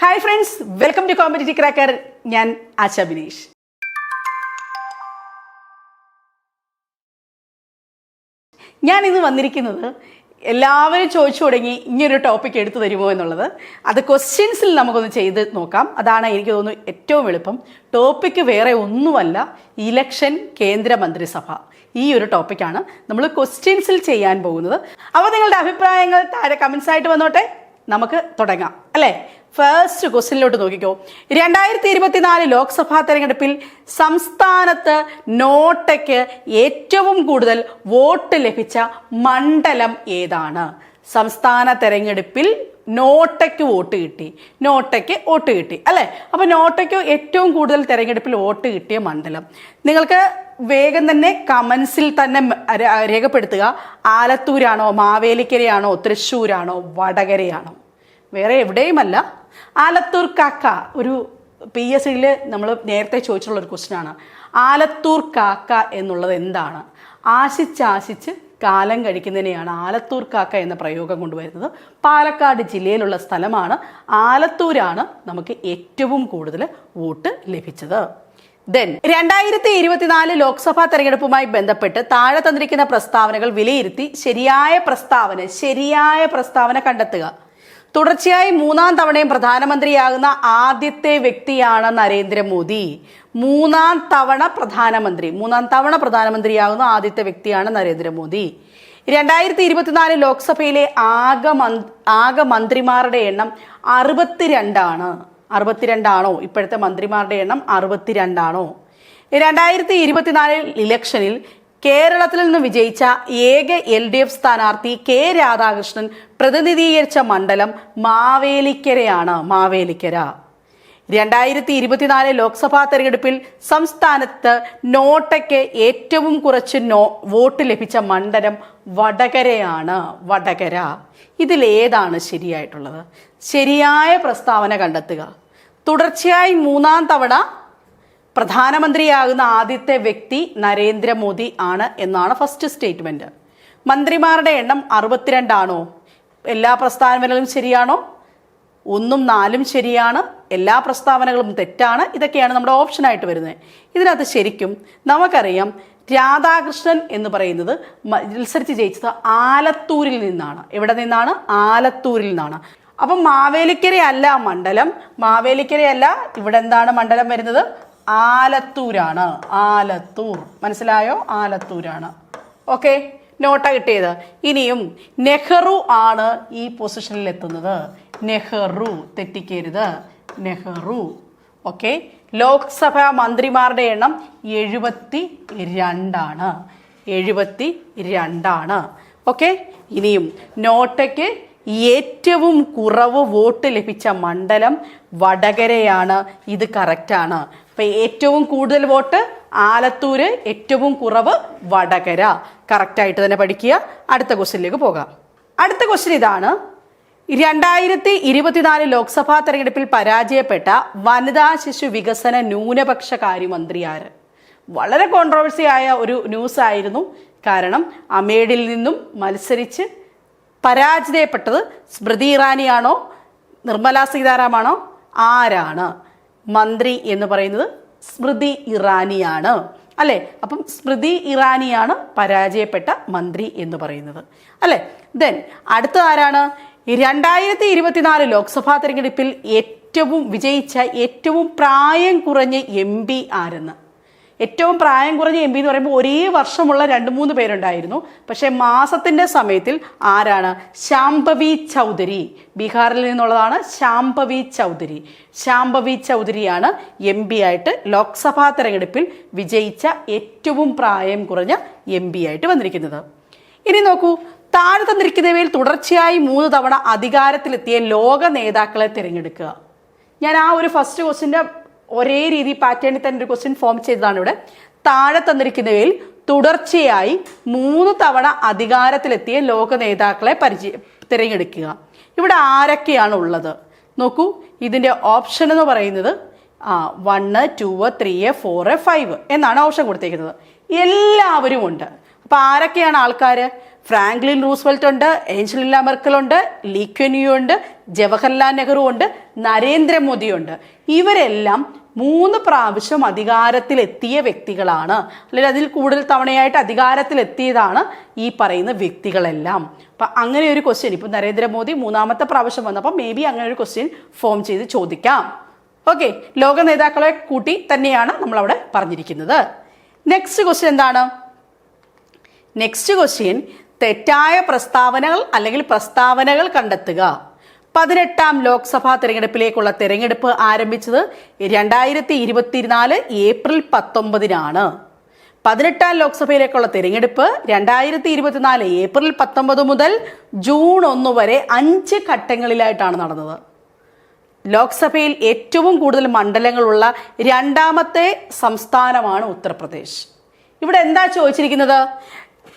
Hi friends welcome to competitive cracker ഞാൻ ആശ ബിനീഷ്. ഞാൻ ഇന്ന് വന്നിരിക്കുന്നത് എല്ലാവരും ചോദിച്ചു തുടങ്ങി ഇങ്ങനൊരു ടോപ്പിക് എടുത്തു തരുമോ എന്നുള്ളത്. അത് ക്വസ്റ്റ്യൻസിൽ നമുക്കൊന്ന് ചെയ്ത് നോക്കാം. അതാണ് എനിക്ക് തോന്നുന്നു ഏറ്റവും എളുപ്പം. ടോപ്പിക്ക് വേറെ ഒന്നുമല്ല. ഇലക്ഷൻ കേന്ദ്ര മന്ത്രിസഭ. ഈ ഒരു ടോപ്പിക്കാണ് നമ്മൾ ക്വസ്റ്റ്യൻസിൽ ചെയ്യാൻ പോകുന്നത്. അപ്പോൾ നിങ്ങളുടെ അഭിപ്രായങ്ങൾ താഴെ കമൻസ് ആയിട്ട് വന്നോട്ടെ. നമുക്ക് തുടങ്ങാം. അല്ലേ? ഫസ്റ്റ് ക്വസ്റ്റിനിലോട്ട് നോക്കിക്കോ. രണ്ടായിരത്തി ഇരുപത്തിനാല് ലോക്സഭാ തെരഞ്ഞെടുപ്പിൽ സംസ്ഥാനത്ത് നോട്ടയ്ക്ക് ഏറ്റവും കൂടുതൽ വോട്ട് ലഭിച്ച മണ്ഡലം ഏതാണ്? സംസ്ഥാന തെരഞ്ഞെടുപ്പിൽ നോട്ടയ്ക്ക് വോട്ട് കിട്ടി. നോട്ടയ്ക്ക് വോട്ട് കിട്ടി അല്ലേ? അപ്പൊ നോട്ടയ്ക്ക് ഏറ്റവും കൂടുതൽ തെരഞ്ഞെടുപ്പിൽ വോട്ട് കിട്ടിയ മണ്ഡലം. നിങ്ങൾക്ക് വേഗം തന്നെ കമൻസിൽ തന്നെ രേഖപ്പെടുത്തുക. ആലത്തൂരാണോ മാവേലിക്കരയാണോ തൃശ്ശൂരാണോ വടകരയാണോ? വേറെ എവിടെയുമല്ല. ആലത്തൂർ കാക്ക ഒരു പി എസ് സിയിൽ നമ്മൾ നേരത്തെ ചോദിച്ചുള്ള ഒരു ക്വസ്റ്റ്യൻ ആണ്. ആലത്തൂർ കാക്ക എന്നുള്ളത് എന്താണ്? ആശിച്ചാശിച്ച് കാലം കഴിക്കുന്നതിനെയാണ് ആലത്തൂർ കാക്ക എന്ന പ്രയോഗം കൊണ്ടുവരുന്നത്. പാലക്കാട് ജില്ലയിലുള്ള സ്ഥലമാണ്. ആലത്തൂരാണ് നമുക്ക് ഏറ്റവും കൂടുതൽ വോട്ട് ലഭിച്ചത്. ദെൻ രണ്ടായിരത്തി ഇരുപത്തിനാല് ലോക്സഭാ തെരഞ്ഞെടുപ്പുമായി ബന്ധപ്പെട്ട് താഴെ തന്നിരിക്കുന്ന പ്രസ്താവനകൾ വിലയിരുത്തി ശരിയായ പ്രസ്താവന ശരിയായ പ്രസ്താവന കണ്ടെത്തുക. തുടർച്ചയായി മൂന്നാം തവണയും പ്രധാനമന്ത്രിയാകുന്ന ആദ്യത്തെ വ്യക്തിയാണ് നരേന്ദ്രമോദി. മൂന്നാം തവണ പ്രധാനമന്ത്രി മൂന്നാം തവണ പ്രധാനമന്ത്രിയാകുന്ന ആദ്യത്തെ വ്യക്തിയാണ് നരേന്ദ്രമോദി. രണ്ടായിരത്തി ഇരുപത്തിനാല് ലോക്സഭയിലെ ആകെ ആകെ മന്ത്രിമാരുടെ എണ്ണം അറുപത്തിരണ്ടാണ്. അറുപത്തിരണ്ടാണോ? ഇപ്പോഴത്തെ മന്ത്രിമാരുടെ എണ്ണം അറുപത്തിരണ്ടാണോ? രണ്ടായിരത്തി ഇരുപത്തിനാലിൽ ഇലക്ഷനിൽ കേരളത്തിൽ നിന്ന് വിജയിച്ച ഏക എൽ ഡി എഫ് സ്ഥാനാർത്ഥി കെ രാധാകൃഷ്ണൻ പ്രതിനിധീകരിച്ച മണ്ഡലം മാവേലിക്കരയാണ് മാവേലിക്കര. രണ്ടായിരത്തി ഇരുപത്തിനാല് ലോക്സഭാ തെരഞ്ഞെടുപ്പിൽ സംസ്ഥാനത്ത് നോട്ടയ്ക്ക് ഏറ്റവും കുറച്ച് നോ വോട്ട് ലഭിച്ച മണ്ഡലം വടകരയാണ് വടകര. ഇതിലേതാണ് ശരിയായിട്ടുള്ളത്? ശരിയായ പ്രസ്താവന കണ്ടെത്തുക. തുടർച്ചയായി മൂന്നാം തവണ പ്രധാനമന്ത്രിയാകുന്ന ആദ്യത്തെ വ്യക്തി നരേന്ദ്രമോദി ആണ് എന്നാണ് ഫസ്റ്റ് സ്റ്റേറ്റ്മെന്റ്. മന്ത്രിമാരുടെ എണ്ണം അറുപത്തിരണ്ടാണോ? എല്ലാ പ്രസ്താവനകളും ശരിയാണോ? ഒന്നും നാലും ശരിയാണ്. എല്ലാ പ്രസ്താവനകളും തെറ്റാണ്. ഇതൊക്കെയാണ് നമ്മുടെ ഓപ്ഷനായിട്ട് വരുന്നത്. ഇതിനകത്ത് ശരിക്കും നമുക്കറിയാം രാധാകൃഷ്ണൻ എന്ന് പറയുന്നത് മത്സരിച്ച് ജയിച്ചത് ആലത്തൂരിൽ നിന്നാണ്. എവിടെ നിന്നാണ്? ആലത്തൂരിൽ നിന്നാണ്. അപ്പം മാവേലിക്കരയല്ല മണ്ഡലം. മാവേലിക്കരയല്ല ഇവിടെ എന്താണ് മണ്ഡലം വരുന്നത്? ആലത്തൂരാണ്. ആലത്തൂർ. മനസ്സിലായോ? ആലത്തൂരാണ്. ഓക്കെ? നോട്ട കിട്ടിയത്. ഇനിയും നെഹ്റു ആണ് ഈ പൊസിഷനിൽ എത്തുന്നത്. നെഹ്റു തെറ്റിക്കരുത്. നെഹ്റു. ഓക്കെ? ലോക്സഭാ മന്ത്രിമാരുടെ എണ്ണം എഴുപത്തി രണ്ടാണ് എഴുപത്തി രണ്ടാണ് ഓക്കെ? ഇനിയും നോട്ടയ്ക്ക് ഏറ്റവും കുറവ് വോട്ട് ലഭിച്ച മണ്ഡലം വടകരയാണ്. ഇത് കറക്റ്റാണ് അപ്പൊ ഏറ്റവും കൂടുതൽ വോട്ട് ആലത്തൂര് ഏറ്റവും കുറവ് വടകര. കറക്റ്റായിട്ട് തന്നെ പഠിക്കുക. അടുത്ത ക്വസ്റ്റിനിലേക്ക് പോകാം. അടുത്ത ക്വസ്റ്റ്യൻ ഇതാണ്. രണ്ടായിരത്തി ഇരുപത്തിനാല് ലോക്സഭാ തെരഞ്ഞെടുപ്പിൽ പരാജയപ്പെട്ട വനിതാ ശിശു വികസന ന്യൂനപക്ഷ കാര്യമന്ത്രി ആര്? വളരെ കോൺട്രവേഴ്സി ആയ ഒരു ന്യൂസ് ആയിരുന്നു. കാരണം അമേഡിൽ നിന്നും മത്സരിച്ച് പരാജയപ്പെട്ടത് സ്മൃതി ഇറാനിയാണോ? നിർമ്മലാ സീതാരാമാണോ ആരാണ്? മന്ത്രി എന്ന് പറയുന്നത് സ്മൃതി ഇറാനിയാണ്. അല്ലെ? അപ്പം സ്മൃതി ഇറാനിയാണ് പരാജയപ്പെട്ട മന്ത്രി എന്ന് പറയുന്നത്. അല്ലെ? ദെൻ അടുത്ത ആരാണ്? രണ്ടായിരത്തി ഇരുപത്തിനാല് ലോക്സഭാ തെരഞ്ഞെടുപ്പിൽ ഏറ്റവും വിജയിച്ച ഏറ്റവും പ്രായം കുറഞ്ഞ എം പി ആരെന്ന്? ഏറ്റവും പ്രായം കുറഞ്ഞ എം പി എന്ന് പറയുമ്പോൾ ഒരേ വർഷമുള്ള രണ്ട് മൂന്ന് പേരുണ്ടായിരുന്നു. പക്ഷേ മാസത്തിന്റെ സമയത്തിൽ ആരാണ്? ശാംഭവി ചൗധരി. ബീഹാറിൽ നിന്നുള്ളതാണ് ശാംഭവി ചൗധരി. ശാംഭവി ചൗധരിയാണ് എം പി ആയിട്ട് ലോക്സഭാ തെരഞ്ഞെടുപ്പിൽ വിജയിച്ച ഏറ്റവും പ്രായം കുറഞ്ഞ എം പി ആയിട്ട് വന്നിരിക്കുന്നത്. ഇനി നോക്കൂ. താഴെ തന്നിരിക്കുന്നവയിൽ തുടർച്ചയായി മൂന്ന് തവണ അധികാരത്തിലെത്തിയ ലോക നേതാക്കളെ തിരഞ്ഞെടുക്കുക. ഞാൻ ആ ഒരു ഫസ്റ്റ് ക്വസ്റ്റിന്റെ ഒരേ രീതി പാറ്റേണിൽ തന്നെ ഒരു ക്വസ്റ്റ്യൻ ഫോം ചെയ്തതാണ് ഇവിടെ താഴെ തന്നിരിക്കുന്നവയിൽ തുടർച്ചയായി മൂന്ന് തവണ അധികാരത്തിലെത്തിയ ലോക നേതാക്കളെ പരിചയ തിരഞ്ഞെടുക്കുക. ഇവിടെ ആരൊക്കെയാണ് ഉള്ളത്? നോക്കൂ ഇതിന്റെ ഓപ്ഷൻ എന്ന് പറയുന്നത് ആ one two three four five എന്നാണ് ഓപ്ഷൻ കൊടുത്തേക്കുന്നത്. എല്ലാവരും ഉണ്ട്. അപ്പോൾ ആരൊക്കെയാണ് ആൾക്കാർ ഫ്രാങ്ക്ലിൻ റൂസ്വെൽറ്റ് ഉണ്ട് ഏഞ്ചലില്ല മെർക്കൽ ഉണ്ട് ലീക്വന്യു ഉണ്ട് ജവഹർലാൽ നെഹ്റു ഉണ്ട് നരേന്ദ്രമോദി ഉണ്ട്. ഇവരെല്ലാം മൂന്ന് പ്രാവശ്യം അധികാരത്തിലെത്തിയ വ്യക്തികളാണ്. അല്ലെങ്കിൽ അതിൽ കൂടുതൽ തവണയായിട്ട് അധികാരത്തിലെത്തിയതാണ് ഈ പറയുന്ന വ്യക്തികളെല്ലാം. അപ്പം അങ്ങനെ ഒരു ക്വസ്റ്റ്യൻ ഇപ്പം നരേന്ദ്രമോദി മൂന്നാമത്തെ പ്രാവശ്യം വന്നപ്പോൾ മേ ബി അങ്ങനെ ഒരു ക്വസ്റ്റ്യൻ ഫോം ചെയ്ത് ചോദിക്കാം. ഓക്കെ ലോക നേതാക്കളെ കൂട്ടി തന്നെയാണ് നമ്മളവിടെ പറഞ്ഞിരിക്കുന്നത്. നെക്സ്റ്റ് ക്വസ്റ്റ്യൻ എന്താണ്? നെക്സ്റ്റ് ക്വസ്റ്റ്യൻ തെറ്റായ പ്രസ്താവനകൾ അല്ലെങ്കിൽ പ്രസ്താവനകൾ കണ്ടെത്തുക. പതിനെട്ടാം ലോക്സഭാ തെരഞ്ഞെടുപ്പിലേക്കുള്ള തെരഞ്ഞെടുപ്പ് ആരംഭിച്ചത് രണ്ടായിരത്തി ഇരുപത്തിനാല് ഏപ്രിൽ പത്തൊമ്പതിനാണ്. പതിനെട്ടാം ലോക്സഭയിലേക്കുള്ള തിരഞ്ഞെടുപ്പ് രണ്ടായിരത്തി ഇരുപത്തിനാല് ഏപ്രിൽ പത്തൊമ്പത് മുതൽ ജൂൺ ഒന്ന് വരെ അഞ്ച് ഘട്ടങ്ങളിലായിട്ടാണ് നടന്നത്. ലോക്സഭയിൽ ഏറ്റവും കൂടുതൽ മണ്ഡലങ്ങളുള്ള രണ്ടാമത്തെ സംസ്ഥാനമാണ് ഉത്തർപ്രദേശ്. ഇവിടെ എന്താ ചോദിച്ചിരിക്കുന്നത്?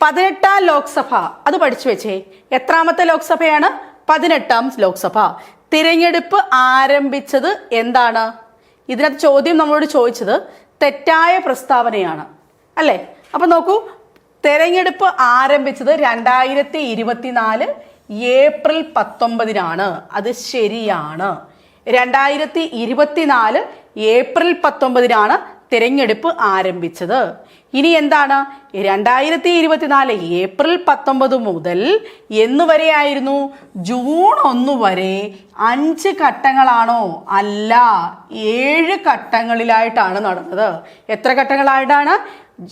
പതിനെട്ടാം ലോക്സഭ. അത് പഠിച്ചു വെച്ചേ. എത്രാമത്തെ ലോക്സഭയാണ്? പതിനെട്ടാം ലോക്സഭ. തിരഞ്ഞെടുപ്പ് ആരംഭിച്ചത് എന്താണ്? ഇതിനകത്ത് ചോദ്യം നമ്മളോട് ചോദിച്ചത് തെറ്റായ പ്രസ്താവനയാണ്. അല്ലേ? അപ്പൊ നോക്കൂ. തെരഞ്ഞെടുപ്പ് ആരംഭിച്ചത് രണ്ടായിരത്തി ഇരുപത്തിനാല് ഏപ്രിൽ പത്തൊമ്പതിനാണ്. അത് ശരിയാണ്. രണ്ടായിരത്തി ഇരുപത്തിനാല് ഏപ്രിൽ പത്തൊമ്പതിനാണ് തിരഞ്ഞെടുപ്പ് ആരംഭിച്ചത്. ഇനി എന്താണ്? രണ്ടായിരത്തി ഇരുപത്തിനാല് ഏപ്രിൽ പത്തൊമ്പത് മുതൽ എന്ന് വരെയായിരുന്നു. ജൂൺ ഒന്ന് വരെ അഞ്ച് ഘട്ടങ്ങളാണോ? അല്ല ഏഴ് ഘട്ടങ്ങളിലായിട്ടാണ് നടന്നത്. എത്ര ഘട്ടങ്ങളായിട്ടാണ്?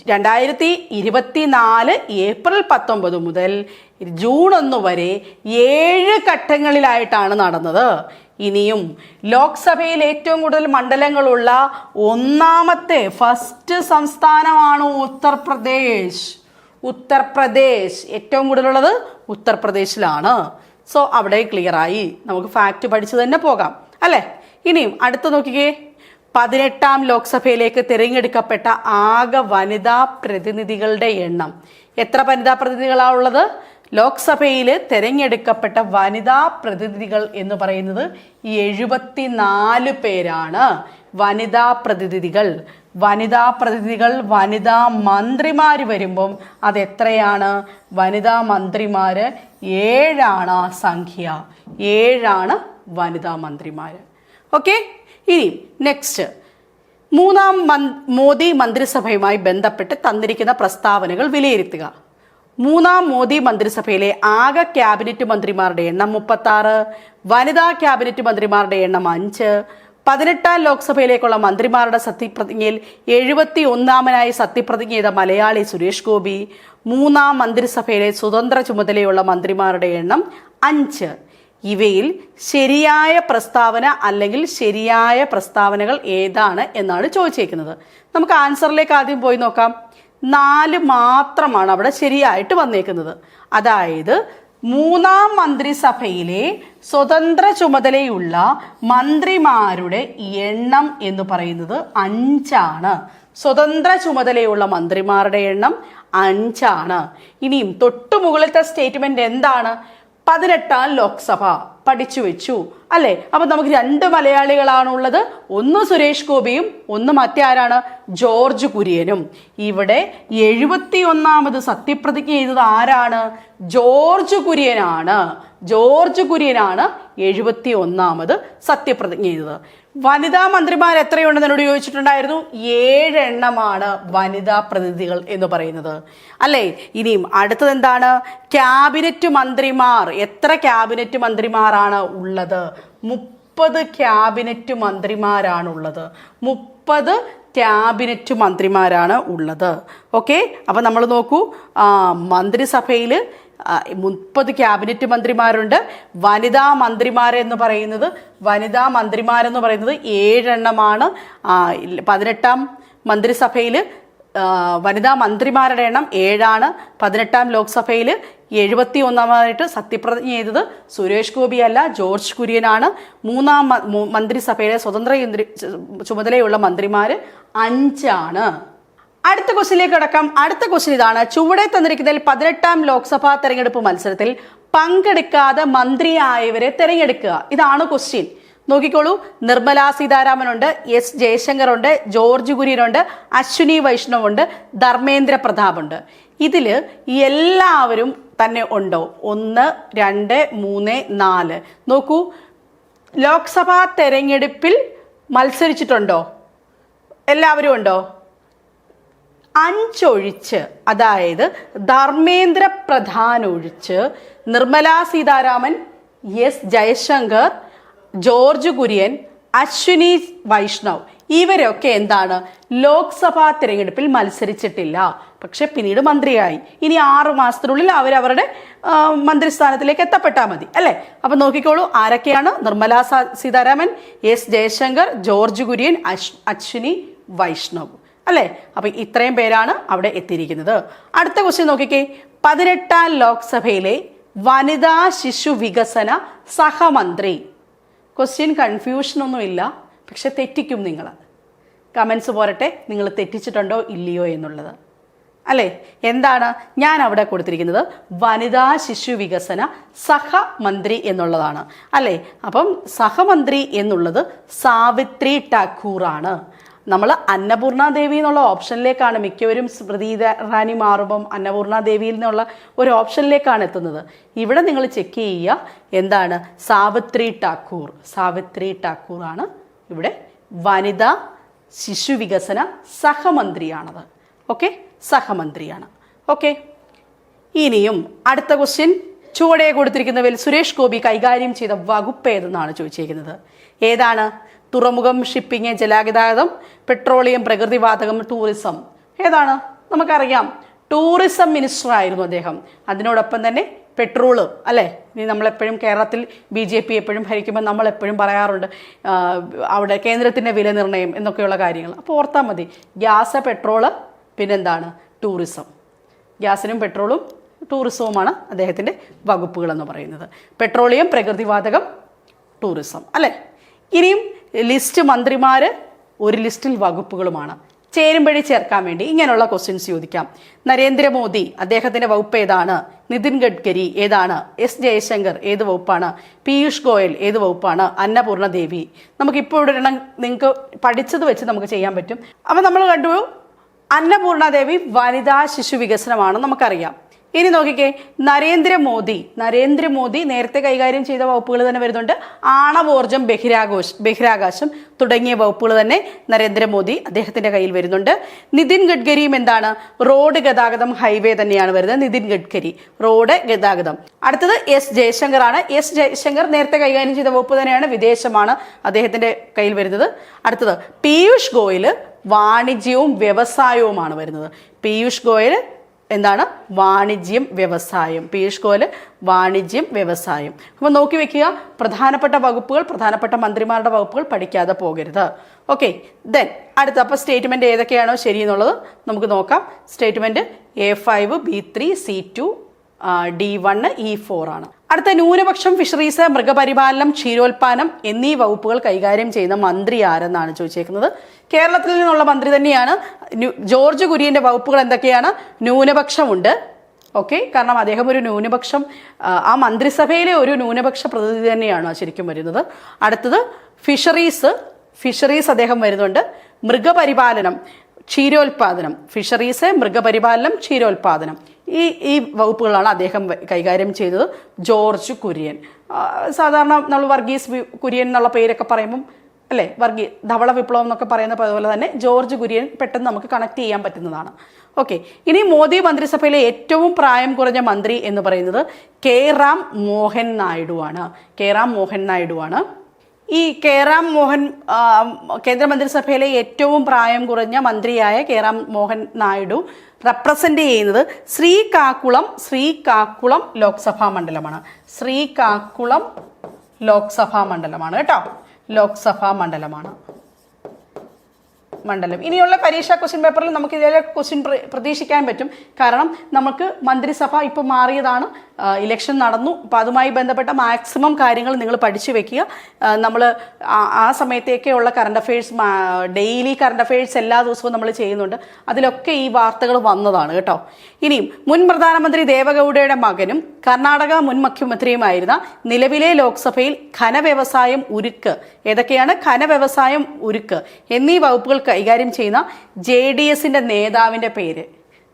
രണ്ടായിരത്തി ഇരുപത്തിനാല് ഏപ്രിൽ പത്തൊമ്പത് മുതൽ ജൂൺ ഒന്ന് വരെ ഏഴ് ഘട്ടങ്ങളിലായിട്ടാണ് നടന്നത്. ഇനിയും ലോക്സഭയിൽ ഏറ്റവും കൂടുതൽ മണ്ഡലങ്ങളുള്ള ഒന്നാമത്തെ ഫസ്റ്റ് സംസ്ഥാനമാണ് ഉത്തർപ്രദേശ്. ഉത്തർപ്രദേശ്. ഏറ്റവും കൂടുതലുള്ളത് ഉത്തർപ്രദേശിലാണ്. സോ അവിടെ ക്ലിയറായി നമുക്ക് ഫാക്റ്റ് പഠിച്ചു തന്നെ പോകാം. അല്ലേ? ഇനിയും അടുത്ത് നോക്കിക്കേ. പതിനെട്ടാം ലോക്സഭയിലേക്ക് തിരഞ്ഞെടുക്കപ്പെട്ട ആകെ വനിതാ പ്രതിനിധികളുടെ എണ്ണം. എത്ര വനിതാ പ്രതിനിധികളാണ് ഉള്ളത്? ലോക്സഭയിൽ തിരഞ്ഞെടുക്കപ്പെട്ട വനിതാ പ്രതിനിധികൾ എന്ന് പറയുന്നത് എഴുപത്തിനാല് പേരാണ്. വനിതാ പ്രതിനിധികൾ. വനിതാ പ്രതിനിധികൾ വനിതാ മന്ത്രിമാർ വരുമ്പം അത് എത്രയാണ് വനിതാ മന്ത്രിമാർ ഏഴാണ് സംഖ്യ. ഏഴാണ് വനിതാ മന്ത്രിമാർ ഓക്കെ? ഇനി നെക്സ്റ്റ് മൂന്നാം മന് മോദി മന്ത്രിസഭയുമായി ബന്ധപ്പെട്ട് തന്നിരിക്കുന്ന പ്രസ്താവനകൾ വിലയിരുത്തുക. മൂന്നാം മോദി മന്ത്രിസഭയിലെ ആകെ ക്യാബിനറ്റ് മന്ത്രിമാരുടെ എണ്ണം മുപ്പത്താറ് വനിതാ ക്യാബിനറ്റ് മന്ത്രിമാരുടെ എണ്ണം അഞ്ച് പതിനെട്ടാം ലോക്സഭയിലേക്കുള്ള മന്ത്രിമാരുടെ സത്യപ്രതിജ്ഞയിൽ എഴുപത്തി ഒന്നാമനായി സത്യപ്രതിജ്ഞ ചെയ്ത മലയാളി സുരേഷ് ഗോപി മൂന്നാം മന്ത്രിസഭയിലെ സ്വതന്ത്ര ചുമതലയുള്ള മന്ത്രിമാരുടെ എണ്ണം അഞ്ച്. ഇവയിൽ ശരിയായ പ്രസ്താവന അല്ലെങ്കിൽ ശരിയായ പ്രസ്താവനകൾ ഏതാണ് എന്നാണ് ചോദിച്ചേക്കുന്നത്. നമുക്ക് ആൻസറിലേക്ക് ആദ്യം പോയി നോക്കാം. നാല് മാത്രമാണ് അവിടെ ശരിയായിട്ട് വന്നേക്കുന്നത്. അതായത് മൂന്നാം മന്ത്രിസഭയിലെ സ്വതന്ത്ര ചുമതലയുള്ള മന്ത്രിമാരുടെ എണ്ണം എന്ന് പറയുന്നത് അഞ്ചാണ്. സ്വതന്ത്ര ചുമതലയുള്ള മന്ത്രിമാരുടെ എണ്ണം അഞ്ചാണ്. ഇനിയും തൊട്ടു മുകളിലത്തെ സ്റ്റേറ്റ്മെന്റ് എന്താണ്? പതിനെട്ടാം ലോക്സഭ പഠിച്ചു വെച്ചു. അല്ലെ? അപ്പൊ നമുക്ക് രണ്ട് മലയാളികളാണുള്ളത്. ഒന്ന് സുരേഷ് ഗോപിയും ഒന്ന് മറ്റേ ആരാണ്? ജോർജ് കുര്യനും. ഇവിടെ എഴുപത്തി ഒന്നാമത് സത്യപ്രതിജ്ഞ ചെയ്തത് ആരാണ്? ജോർജ് കുര്യനാണ്. ജോർജ് കുര്യനാണ് എഴുപത്തി ഒന്നാമത് സത്യപ്രതിജ്ഞ ചെയ്തത്. വനിതാ മന്ത്രിമാർ എത്രയുണ്ടെന്ന് എന്നോട് ചോദിച്ചിട്ടുണ്ടായിരുന്നു? ഏഴെണ്ണമാണ് വനിതാ പ്രതിനിധികൾ എന്ന് പറയുന്നത്. അല്ലേ? ഇനിയും അടുത്തത് എന്താണ്? ക്യാബിനറ്റ് മന്ത്രിമാർ. എത്ര ക്യാബിനറ്റ് മന്ത്രിമാരാണ് ഉള്ളത്? മുപ്പത് ക്യാബിനറ്റ് മന്ത്രിമാരാണുള്ളത്. മുപ്പത് ക്യാബിനറ്റ് മന്ത്രിമാരാണ് ഉള്ളത്. ഓക്കെ? അപ്പം നമ്മൾ നോക്കൂ മന്ത്രിസഭയിൽ മുപ്പത് ക്യാബിനറ്റ് മന്ത്രിമാരുണ്ട്. വനിതാ മന്ത്രിമാരെന്ന് പറയുന്നത് വനിതാ മന്ത്രിമാരെന്ന് പറയുന്നത് ഏഴെണ്ണമാണ്. പതിനെട്ടാം മന്ത്രിസഭയിൽ വനിതാ മന്ത്രിമാരുടെ എണ്ണം ഏഴാണ്. പതിനെട്ടാം ലോക്സഭയിൽ എഴുപത്തി ഒന്നാമതായിട്ട് സത്യപ്രതിജ്ഞ ചെയ്തത് സുരേഷ് ഗോപിയല്ല ജോർജ് കുര്യനാണ്. മൂന്നാം മന്ത്രിസഭയിലെ സ്വതന്ത്ര ചുമതലയുള്ള മന്ത്രിമാർ അഞ്ചാണ്. അടുത്ത ക്വസ്റ്റിലേക്ക് കിടക്കാം. അടുത്ത ക്വസ്റ്റ്യൻ ഇതാണ്. ചുവടെ തന്നിരിക്കുന്നതിൽ പതിനെട്ടാം ലോക്സഭാ തെരഞ്ഞെടുപ്പ് മത്സരത്തിൽ പങ്കെടുക്കാതെ മന്ത്രിയായവരെ തെരഞ്ഞെടുക്കുക. ഇതാണ് ക്വസ്റ്റ്യൻ. നോക്കിക്കോളൂ. നിർമ്മലാ സീതാരാമൻ ഉണ്ട് എസ് ജയശങ്കർ ഉണ്ട് ജോർജ് കുര്യനുണ്ട് അശ്വിനി വൈഷ്ണവ് ഉണ്ട് ധർമ്മേന്ദ്ര പ്രതാപ് ഉണ്ട് ഇതിൽ എല്ലാവരും തന്നെ ഉണ്ടോ? ഒന്ന് രണ്ട് മൂന്ന് നാല്. നോക്കൂ. ലോക്സഭാ തെരഞ്ഞെടുപ്പിൽ മത്സരിച്ചിട്ടുണ്ടോ? എല്ലാവരും ഉണ്ടോ? അഞ്ചൊഴിച്ച് അതായത് ധർമ്മേന്ദ്ര പ്രധാൻ ഒഴിച്ച് നിർമ്മലാ സീതാരാമൻ എസ് ജയശങ്കർ ജോർജ് കുര്യൻ അശ്വിനി വൈഷ്ണവ് ഇവരൊക്കെ എന്താണ്? ലോക്സഭാ തിരഞ്ഞെടുപ്പിൽ മത്സരിച്ചിട്ടില്ല. പക്ഷെ പിന്നീട് മന്ത്രിയായി. ഇനി ആറു മാസത്തിനുള്ളിൽ അവരവരുടെ മന്ത്രിസ്ഥാനത്തിലേക്ക് എത്തപ്പെട്ടാൽ മതി അല്ലേ? അപ്പൊ നോക്കിക്കോളൂ ആരൊക്കെയാണ്? നിർമ്മല സീതാരാമൻ എസ് ജയശങ്കർ ജോർജ് കുര്യൻ അശ്വിനി വൈഷ്ണവ് അല്ലേ? അപ്പൊ ഇത്രയും പേരാണ് അവിടെ എത്തിയിരിക്കുന്നത്. അടുത്ത ക്വസ്റ്റ്യൻ നോക്കിക്കേ. പതിനെട്ടാം ലോക്സഭയിലെ വനിതാ ശിശു വികസന സഹമന്ത്രി ക്വസ്റ്റ്യൻ കൺഫ്യൂഷനൊന്നുമില്ല പക്ഷെ തെറ്റിക്കും നിങ്ങൾ കമൻസ് പോരട്ടെ നിങ്ങൾ തെറ്റിച്ചിട്ടുണ്ടോ ഇല്ലയോ എന്നുള്ളത്. അല്ലേ? എന്താണ് ഞാൻ അവിടെ കൊടുത്തിരിക്കുന്നത്? വനിതാ ശിശു വികസന സഹമന്ത്രി എന്നുള്ളതാണ്. അല്ലേ? അപ്പം സഹമന്ത്രി എന്നുള്ളത് സാവിത്രി ടാക്കൂറാണ്. നമ്മൾ അന്നപൂർണ ദേവി എന്നുള്ള ഓപ്ഷനിലേക്കാണ് മിക്കവരും സ്മൃതി റാണി മാറുമ്പം അന്നപൂർണ ദേവിയിൽ നിന്നുള്ള ഒരു ഓപ്ഷനിലേക്കാണ് എത്തുന്നത്. ഇവിടെ നിങ്ങൾ ചെക്ക് ചെയ്യുക. എന്താണ്? സാവിത്രി ടാക്കൂർ സാവിത്രി ടാക്കൂർ ആണ് ഇവിടെ വനിതാ ശിശു വികസന സഹമന്ത്രിയാണത്. ഓക്കെ? സഹമന്ത്രിയാണ്. ഓക്കെ? ഇനിയും അടുത്ത ക്വസ്റ്റ്യൻ ചുവടെ കൊടുത്തിരിക്കുന്നവയിൽ സുരേഷ് ഗോപി കൈകാര്യം ചെയ്ത വകുപ്പ് ഏതെന്നാണ് ചോദിച്ചിരിക്കുന്നത് ഏതാണ്? തുറമുഖം ഷിപ്പിംഗ് ജലഗതാഗതം പെട്രോളിയം പ്രകൃതിവാതകം ടൂറിസം ഏതാണ്? നമുക്കറിയാം. ടൂറിസം മിനിസ്റ്റർ ആയിരുന്നു അദ്ദേഹം. അതിനോടൊപ്പം തന്നെ പെട്രോൾ അല്ലേ? ഇനി നമ്മളെപ്പോഴും കേരളത്തിൽ ബി ജെ പി എപ്പോഴും ഭരിക്കുമ്പോൾ നമ്മളെപ്പോഴും പറയാറുണ്ട് അവിടെ കേന്ദ്രത്തിന്റെ വില നിർണയം എന്നൊക്കെയുള്ള കാര്യങ്ങൾ. അപ്പോൾ ഓർത്താൽ മതി ഗ്യാസ് പെട്രോൾ പിന്നെന്താണ്? ടൂറിസം ഗ്യാസിനും പെട്രോളും ടൂറിസവുമാണ് അദ്ദേഹത്തിന്റെ വകുപ്പുകളെന്ന് പറയുന്നത്. പെട്രോളിയം പ്രകൃതിവാതകം ടൂറിസം അല്ലേ? ഇനിയും ലിസ്റ്റ് മന്ത്രിമാർ ഒരു ലിസ്റ്റിൽ വകുപ്പുകളുമാണ്. ചേരുമ്പഴി ചേർക്കാൻ വേണ്ടി ഇങ്ങനെയുള്ള ക്വസ്റ്റ്യൻസ് ചോദിക്കാം. നരേന്ദ്രമോദി അദ്ദേഹത്തിന്റെ വകുപ്പ് ഏതാണ്? നിതിൻ ഗഡ്കരി ഏതാണ്? എസ് ജയശങ്കർ ഏത് വകുപ്പാണ്? പീയൂഷ് ഗോയൽ ഏത് വകുപ്പാണ്? അന്നപൂർണ ദേവി. നമുക്ക് ഇപ്പോൾ ഒരെണ്ണം നിങ്ങൾക്ക് പഠിച്ചത് വെച്ച് നമുക്ക് ചെയ്യാൻ പറ്റും. അപ്പം നമ്മൾ കണ്ടു അന്നപൂർണ ദേവി വനിതാ ശിശു വികസനമാണ് നമുക്കറിയാം. ഇനി നോക്കിക്കേ നരേന്ദ്രമോദി നരേന്ദ്രമോദി നേരത്തെ കൈകാര്യം ചെയ്ത വകുപ്പുകൾ തന്നെ വരുന്നുണ്ട്. ആണവോർജം ബഹിരാഘോഷ് ബഹിരാകാശം തുടങ്ങിയ വകുപ്പുകൾ തന്നെ നരേന്ദ്രമോദി അദ്ദേഹത്തിന്റെ കയ്യിൽ വരുന്നുണ്ട്. നിതിൻ ഗഡ്കരിയും എന്താണ്? റോഡ് ഗതാഗതം ഹൈവേ തന്നെയാണ് വരുന്നത്. നിതിൻ ഗഡ്കരി റോഡ് ഗതാഗതം. അടുത്തത് എസ് ജയശങ്കർ ആണ് എസ് ജയശങ്കർ നേരത്തെ കൈകാര്യം ചെയ്ത വകുപ്പ് തന്നെയാണ് വിദേശമാണ് അദ്ദേഹത്തിന്റെ കയ്യിൽ വരുന്നത്. അടുത്തത് പീയൂഷ് ഗോയൽ വാണിജ്യവും വ്യവസായവുമാണ് വരുന്നത്. പീയൂഷ് ഗോയൽ എന്താണ്? വാണിജ്യം വ്യവസായം. പീയൂഷ് ഗോയൽ വാണിജ്യം വ്യവസായം. അപ്പോൾ നോക്കി വെക്കുക പ്രധാനപ്പെട്ട വകുപ്പുകൾ പ്രധാനപ്പെട്ട മന്ത്രിമാരുടെ വകുപ്പുകൾ പഠിക്കാതെ പോകരുത്. ഓക്കെ ദെൻ അടുത്ത അപ്പോൾ സ്റ്റേറ്റ്മെന്റ് ഏതൊക്കെയാണോ ശരിയെന്നുള്ളത് നമുക്ക് നോക്കാം. Statement A five B three C two D one E four ആണ്. അടുത്ത ന്യൂനപക്ഷം ഫിഷറീസ് മൃഗപരിപാലനം ക്ഷീരോത്പാദനം എന്നീ വകുപ്പുകൾ കൈകാര്യം ചെയ്യുന്ന മന്ത്രി ആരെന്നാണ് ചോദിച്ചേക്കുന്നത്. കേരളത്തിൽ നിന്നുള്ള മന്ത്രി തന്നെയാണ്. ജോർജ് കുര്യന്റെ വകുപ്പുകൾ എന്തൊക്കെയാണ്? ന്യൂനപക്ഷമുണ്ട്. ഓക്കെ കാരണം അദ്ദേഹം ഒരു ന്യൂനപക്ഷം ആ, മന്ത്രിസഭയിലെ ഒരു ന്യൂനപക്ഷ പ്രതിനിധി തന്നെയാണ് ശരിക്കും വരുന്നത്. അടുത്തത് ഫിഷറീസ് ഫിഷറീസ് അദ്ദേഹം വരുന്നുണ്ട്. മൃഗപരിപാലനം ക്ഷീരോത്പാദനം ഫിഷറീസ് മൃഗപരിപാലനം ക്ഷീരോത്പാദനം ഈ ഈ വകുപ്പുകളാണ് അദ്ദേഹം കൈകാര്യം ചെയ്തത്. ജോർജ് കുര്യൻ. സാധാരണ നമ്മൾ വർഗീസ് കുര്യൻ എന്നുള്ള പേരൊക്കെ പറയുമ്പം അല്ലേ വർഗീ ധവള വിപ്ലവം എന്നൊക്കെ പറയുന്ന പോലെ തന്നെ ജോർജ് കുര്യൻ പെട്ടെന്ന് നമുക്ക് കണക്ട് ചെയ്യാൻ പറ്റുന്നതാണ്. ഓക്കെ ഇനി മോദി മന്ത്രിസഭയിലെ ഏറ്റവും പ്രായം കുറഞ്ഞ മന്ത്രി എന്ന് പറയുന്നത് കെ. റാം മോഹൻ നായിഡു ആണ് കെ. റാം മോഹൻ നായിഡു ആണ് ഈ കെ റാം മോഹൻ കേന്ദ്രമന്ത്രിസഭയിലെ ഏറ്റവും പ്രായം കുറഞ്ഞ മന്ത്രിയായ കെ റാം മോഹൻ നായിഡു റെപ്രസെന്റ് ചെയ്യുന്നത് ശ്രീകാക്കുളം ശ്രീകാക്കുളം ലോക്സഭാ മണ്ഡലമാണ്. ശ്രീകാക്കുളം ലോക്സഭാ മണ്ഡലമാണ് കേട്ടോ. ലോക്സഭാ മണ്ഡലമാണ്. മണ്ഡലം. ഇനിയുള്ള പരീക്ഷാ ക്വസ്റ്റ്യൻ പേപ്പറിൽ നമുക്ക് ഇതിലെ ക്വസ്റ്റ്യൻ പ്രതീക്ഷിക്കാൻ പറ്റും. കാരണം നമുക്ക് മന്ത്രിസഭ ഇപ്പോൾ മാറിയതാണ്. ഇലക്ഷൻ നടന്നു. അപ്പോൾ അതുമായി ബന്ധപ്പെട്ട മാക്സിമം കാര്യങ്ങൾ നിങ്ങൾ പഠിച്ചു വെക്കുക. നമ്മൾ ആ സമയത്തേക്കുള്ള current affairs daily current affairs എല്ലാ ദിവസവും നമ്മൾ ചെയ്യുന്നുണ്ട്. അതിലൊക്കെ ഈ വാർത്തകൾ വന്നതാണ് കേട്ടോ. ഇനിയും മുൻ പ്രധാനമന്ത്രി ദേവഗൌഡയുടെ മകനും കർണാടക മുൻ മുഖ്യമന്ത്രിയുമായിരുന്ന നിലവിലെ ലോക്സഭയിൽ ഖനവ്യവസായം ഉരുക്ക്. ഏതൊക്കെയാണ്? ഖനവ്യവസായം ഉരുക്ക് എന്നീ വകുപ്പുകൾ കൈകാര്യം ചെയ്യുന്ന ജെ ഡി എസിന്റെ നേതാവിന്റെ പേര്.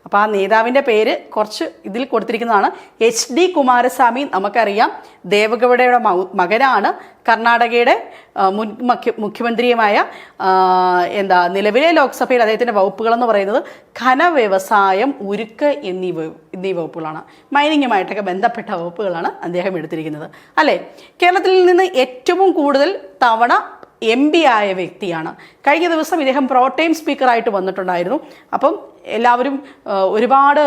അപ്പോൾ ആ നേതാവിന്റെ പേര് കുറച്ച് ഇതിൽ കൊടുത്തിരിക്കുന്നതാണ്. എച്ച് ഡി കുമാരസ്വാമി നമുക്കറിയാം. ദേവഗൌഡയുടെ മകനാണ്. കർണാടകയുടെ മുൻ മുഖ്യ മുഖ്യമന്ത്രിയുമായ എന്താ നിലവിലെ ലോക്സഭയിൽ അദ്ദേഹത്തിന്റെ വകുപ്പുകളെന്ന് പറയുന്നത് ഖനവ്യവസായം ഉരുക്ക് എന്നീ എന്നീ വകുപ്പുകളാണ്. മൈനിങ്ങുമായിട്ടൊക്കെ ബന്ധപ്പെട്ട വകുപ്പുകളാണ് അദ്ദേഹം എടുത്തിരിക്കുന്നത്. അല്ലേ? കേരളത്തിൽ നിന്ന് ഏറ്റവും കൂടുതൽ തവണ എം പി ആയ വ്യക്തിയാണ്. കഴിഞ്ഞ ദിവസം ഇദ്ദേഹം പ്രോട്ടൈം സ്പീക്കറായിട്ട് വന്നിട്ടുണ്ടായിരുന്നു. അപ്പം എല്ലാവരും ഒരുപാട്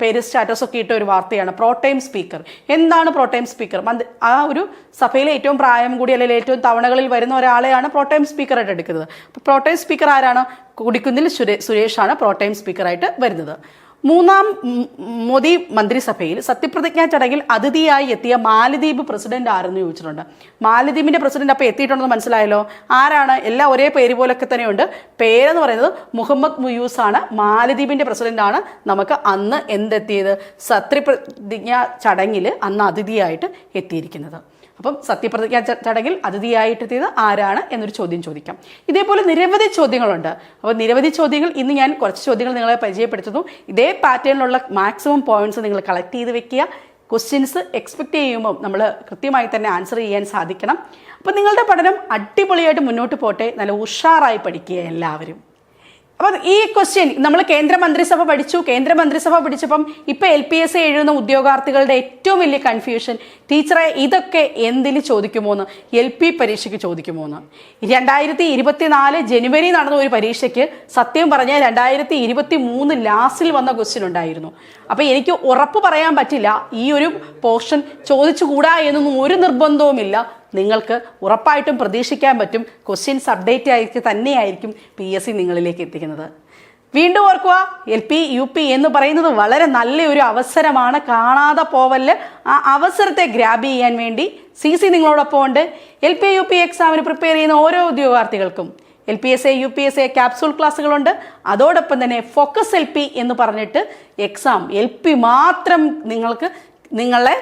പേര് സ്റ്റാറ്റസ് ഒക്കെ ഇട്ട ഒരു വാർത്തയാണ് പ്രോട്ടൈം സ്പീക്കർ. എന്താണ് പ്രോട്ടൈം സ്പീക്കർ? ആ ഒരു സഭയിലെ ഏറ്റവും പ്രായം കൂടി അല്ലെങ്കിൽ ഏറ്റവും തവണകളിൽ വരുന്ന ഒരാളെയാണ് പ്രോട്ടൈം സ്പീക്കറായിട്ട് എടുക്കുന്നത്. അപ്പോൾ പ്രോട്ടൈം സ്പീക്കർ ആരാണ്? കുടിക്കുന്നിൽ സുരേഷാണ് പ്രോട്ടൈം സ്പീക്കറായിട്ട് വരുന്നത്. മൂന്നാം മോദി മന്ത്രിസഭയിൽ സത്യപ്രതിജ്ഞാ ചടങ്ങിൽ അതിഥിയായി എത്തിയ മാലദ്വീപ് പ്രസിഡന്റ് ആരെന്ന് ചോദിച്ചിട്ടുണ്ട്. മാലദ്വീപിന്റെ പ്രസിഡന്റ് അപ്പോൾ എത്തിയിട്ടുണ്ടെന്ന് മനസ്സിലായല്ലോ? ആരാണ്? എല്ലാം ഒരേ പേര് പോലൊക്കെ തന്നെയുണ്ട്. പേരെന്ന് പറയുന്നത് മുഹമ്മദ് മുയൂസ് ആണ് മാലദ്വീപിന്റെ പ്രസിഡന്റ് ആണ് നമുക്ക് അന്ന് എന്തെത്തിയത്? സത്യപ്രതിജ്ഞാ ചടങ്ങിൽ അന്ന് അതിഥിയായിട്ട് എത്തിയിരിക്കുന്നത്. അപ്പം സത്യപ്രതിജ്ഞ ചടങ്ങിൽ അതിഥിയായിട്ടെത്തിയത് ആരാണ് എന്നൊരു ചോദ്യം ചോദിക്കാം. ഇതേപോലെ നിരവധി ചോദ്യങ്ങളുണ്ട്. അപ്പോൾ നിരവധി ചോദ്യങ്ങൾ ഇന്ന് ഞാൻ കുറച്ച് ചോദ്യങ്ങൾ നിങ്ങളെ പരിചയപ്പെടുത്തുന്നു. ഇതേ പാറ്റേണിലുള്ള മാക്സിമം പോയിന്റ്സ് നിങ്ങൾ കളക്ട് ചെയ്ത് വെക്കുക. ക്വസ്റ്റ്യൻസ് എക്സ്പെക്ട് ചെയ്യുമ്പോൾ നമ്മൾ കൃത്യമായി തന്നെ ആൻസർ ചെയ്യാൻ സാധിക്കണം. അപ്പോൾ നിങ്ങളുടെ പഠനം അടിപൊളിയായിട്ട് മുന്നോട്ട് പോട്ടെ. നല്ല ഉഷാറായി പഠിക്കുക എല്ലാവരും. അപ്പൊ ഈ ക്വസ്റ്റ്യൻ നമ്മൾ കേന്ദ്രമന്ത്രിസഭ പഠിച്ചു. കേന്ദ്രമന്ത്രിസഭ പഠിച്ചപ്പം ഇപ്പൊ എൽ പി എസ് സി എഴുതുന്ന ഉദ്യോഗാർത്ഥികളുടെ ഏറ്റവും വലിയ കൺഫ്യൂഷൻ ടീച്ചറെ ഇതൊക്കെ എന്തിന് ചോദിക്കുമോന്ന്? എൽ പി പരീക്ഷയ്ക്ക് ചോദിക്കുമോന്ന്? രണ്ടായിരത്തി ഇരുപത്തിനാല് ജനുവരി നടന്ന ഒരു പരീക്ഷയ്ക്ക് സത്യം പറഞ്ഞാൽ രണ്ടായിരത്തി ഇരുപത്തി മൂന്ന് ലാസ്റ്റിൽ വന്ന ക്വസ്റ്റ്യൻ ഉണ്ടായിരുന്നു. അപ്പൊ എനിക്ക് ഉറപ്പ് പറയാൻ പറ്റില്ല ഈ ഒരു പോർഷൻ ചോദിച്ചുകൂടാ എന്നൊന്നും ഒരു നിർബന്ധവുമില്ല. നിങ്ങൾക്ക് ഉറപ്പായിട്ടും പ്രതീക്ഷിക്കാൻ പറ്റും ക്വസ്റ്റ്യൻസ് അപ്ഡേറ്റ് ആയിട്ട് തന്നെയായിരിക്കും പി എസ് സി നിങ്ങളിലേക്ക് എത്തിക്കുന്നത്. വീണ്ടും ഓർക്കുക എൽ പി യു പി എന്ന് പറയുന്നത് വളരെ നല്ലൊരു അവസരമാണ് കാണാതെ പോവൽ. ആ അവസരത്തെ ഗ്രാബ് ചെയ്യാൻ വേണ്ടി സി സി നിങ്ങളോടൊപ്പം ഉണ്ട്. എൽ പി യു പി എക്സാമിന് പ്രിപ്പയർ ചെയ്യുന്ന ഓരോ ഉദ്യോഗാർത്ഥികൾക്കും L P S A U P S A capsule ക്ലാസ്സുകളുണ്ട് അതോടൊപ്പം തന്നെ ഫോക്കസ് എൽ പി എന്ന് പറഞ്ഞിട്ട് എക്സാം എൽ പി മാത്രം നിങ്ങൾക്ക് നിങ്ങളെ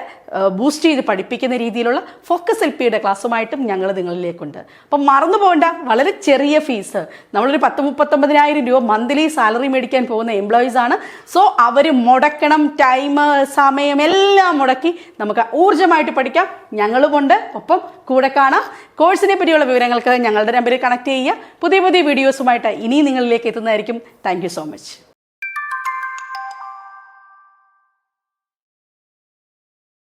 ബൂസ്റ്റ് ചെയ്ത് പഠിപ്പിക്കുന്ന രീതിയിലുള്ള ഫോക്കസ് എൽ പിയുടെ ക്ലാസ്സുമായിട്ടും ഞങ്ങൾ നിങ്ങളിലേക്കുണ്ട്. അപ്പം മറന്നു പോകേണ്ട വളരെ ചെറിയ ഫീസ് നമ്മളൊരു പത്ത് മുപ്പത്തൊമ്പതിനായിരം രൂപ മന്ത്ലി സാലറി മേടിക്കാൻ പോകുന്ന എംപ്ലോയീസ് ആണ്. സോ അവർ മുടക്കണം ടൈം സമയം എല്ലാം മുടക്കി നമുക്ക് ഊർജമായിട്ട് പഠിക്കാം. ഞങ്ങളുമുണ്ട്. ഒപ്പം കൂടെ കാണാം. കോഴ്സിനെ പറ്റിയുള്ള വിവരങ്ങൾക്ക് ഞങ്ങളുടെ നമ്പറിൽ കണക്ട് ചെയ്യുക. പുതിയ പുതിയ വീഡിയോസുമായിട്ട് ഇനി നിങ്ങളിലേക്ക് എത്തുന്നതായിരിക്കും. Thank so much